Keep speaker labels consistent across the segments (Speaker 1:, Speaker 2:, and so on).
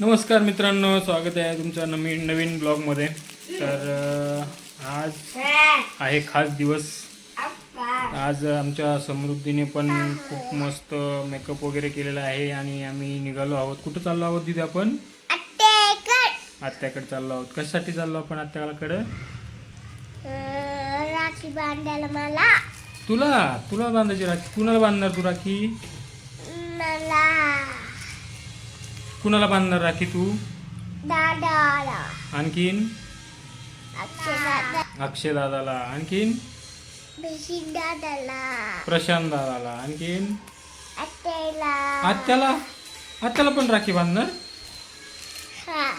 Speaker 1: नमस्कार मित्रांनो स्वागत आहे तुमचं नवीन नवीन ब्लॉगमध्ये. तर आज आहे खास दिवस. आज आमच्या समृद्धीने पण खूप मस्त मेकअप वगैरे केलेला आहे आणि आम्ही निघालो आहोत. कुठं चाललो आहोत तिथे आपण? आत्याकडे चाललो आहोत. कशासाठी चाललो आपण आत्याकडे?
Speaker 2: राखी बांधायला मला.
Speaker 1: तुला? तुला बांधायची राखी. कुणाला बांधणार तू राखी?
Speaker 2: मला.
Speaker 1: कुणाला बांधणार राखी तू?
Speaker 2: दादाला.
Speaker 1: आणखीन? अक्षय दादाला आणखीन?
Speaker 2: दादाला
Speaker 1: प्रशांत दादाला आणखीन?
Speaker 2: आत्याला.
Speaker 1: आत्याला? पण राखी बांधणार?
Speaker 2: हा.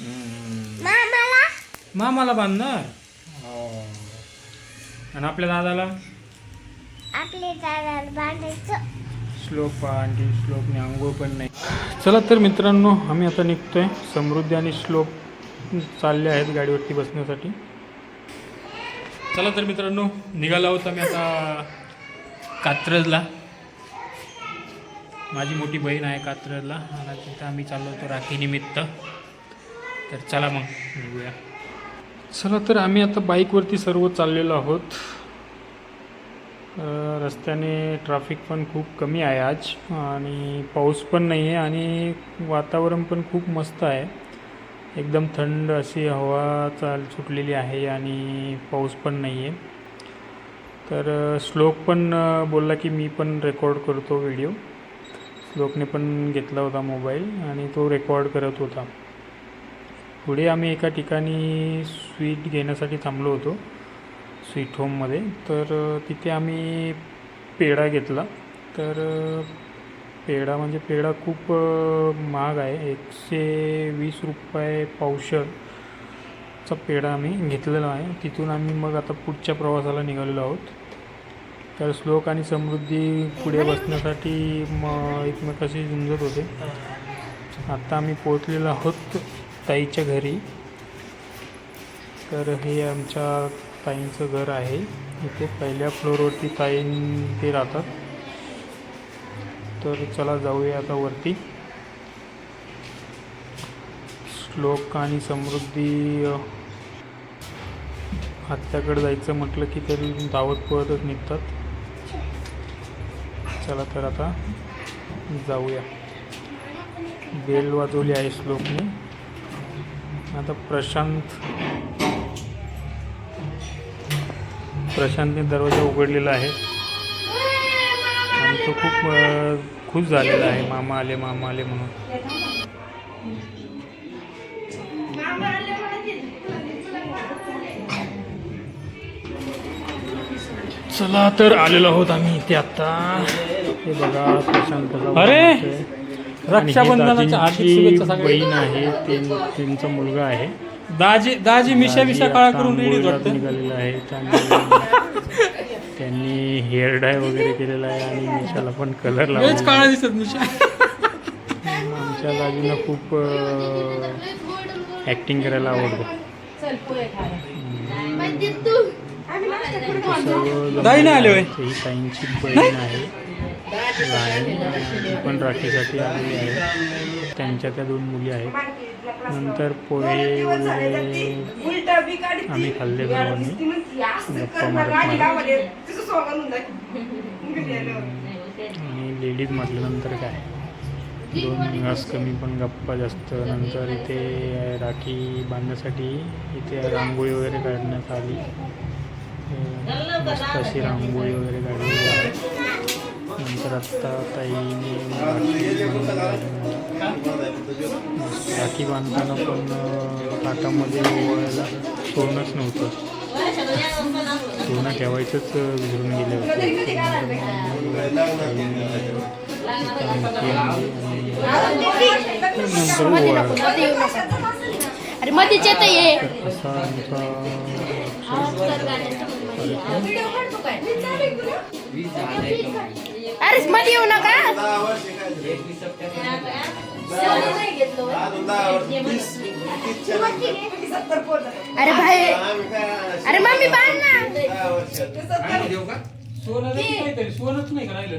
Speaker 1: हम्म.
Speaker 2: मामाला?
Speaker 1: मामाला बांधणार? हो. आणि आपल्या दादाला?
Speaker 2: आपले दादाला बांधायचं.
Speaker 1: श्लोक पहा आणखी श्लोकने आंघोळ पण नाही. चला तर मित्रांनो आम्ही आता निघतो आहे समृद्धी आणि श्लोक चालले आहेत गाडीवरती बसण्यासाठी. चला तर मित्रांनो निघालो आहोत आम्ही आता कात्रजला. माझी मोठी बहीण आहे कात्रजला आणि तिथं आम्ही चाललो होतो राखीनिमित्त तर चला मग निघूया. चला तर आम्ही आता बाईकवरती सर्व चाललेलो आहोत. रस्त्याने ट्रॅफिक पण खूप कमी आहे आज. आणि पाऊस पण नाही आहे आणि वातावरण पण खूप मस्त आहे. एकदम थंड अशी हवा चाल सुटलेली आहे आणि पाऊस पण नाही आहे. तर श्लोक पण बोलला की मी पण रेकॉर्ड करतो व्हिडिओ श्लोकने पण घेतला होता मोबाईल आणि तो रेकॉर्ड करत होता. पुढे आम्ही एका ठिकाणी स्वीट घेण्यासाठी थांबलो होतो. स्वीट होममध्ये तर तिथे आम्ही पेढा घेतला. तर पेढा म्हणजे पेढा खूप महाग आहे. एकशे वीस रुपये पावशरचा पेढा आम्ही घेतलेला आहे. तिथून आम्ही मग आता पुढच्या प्रवासाला निघालेलो आहोत. तर श्लोक आणि समृद्धी पुढे बसण्यासाठी मग एकमेकाशी झुंजत होते. आता आम्ही पोहोचलेलो आहोत ताईच्या घरी. तर हे आमच्या ताईंचं घर आहे. इथे पहिल्या फ्लोअरवरती ताईं ते राहतात. तर चला जाऊया आता वरती. श्लोक आणि समृद्धी अ, आत्याकडे जायचं म्हटलं की तरी धावत पळतच निघतात. चला तर आता जाऊया. बेल वाजवली आहे श्लोकने. आता प्रशांत प्रशांतने दरवाजा उघडलेला आहे. आणि तो खूप खुश झालेला आहे. मामा आले मामा आले म्हणून. चला तर आलेलो आहोत आम्ही इथे आता. हे बघा प्रशांत
Speaker 3: अरे!
Speaker 1: हे
Speaker 3: रक्षाबंधनाच्या.
Speaker 1: बहीण आहे. त्यांचा मुलगा आहे.
Speaker 3: दाजी दाजी मिशा
Speaker 1: दाजी
Speaker 3: काळा करून रेडी
Speaker 1: निघालेला आहे. त्यांनी हेअर डाय वगैरे केलेला आहे आणि मिशाला पण कलर लावला.
Speaker 3: काळा दिसत मिशा
Speaker 1: आमच्या दाजींना खूप ॲक्टिंग करायला आवडतं? ही ताईंची बहीण आहे. पण राखीसाठी आलेली आहे. त्यांच्या त्या दोन मुली आहेत. नंतर पोहे वगैरे आम्ही खाल्ले सर्वांनी गप्पा मारत मारत आणि लेडीज म्हटल्यानंतर काय? दोन घास कमी पण गप्पा जास्त. नंतर इथे राखी बांधण्यासाठी इथे रांगोळी वगैरे काढण्यात आली. मस्त अशी रांगोळी वगैरे काढलेली आहे नंतर आत्ता ताईने राखी बांधताना पण ताटामध्ये ओवायला ओवाळायला नव्हतं सोनं ठेवायचंच अं, विसरून गेले होते नंतर ओवाळ
Speaker 2: अरे येत
Speaker 1: असा आमचा
Speaker 2: अरे मध्ये येऊ नका अरे भाई अरे मम्मी बाँध ना।
Speaker 3: सोनच नाही राहिलं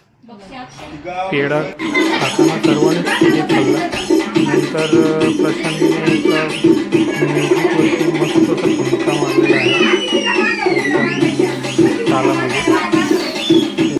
Speaker 1: पेढा खाताना सर्वांनीच खाल्ला नंतर प्रशांतने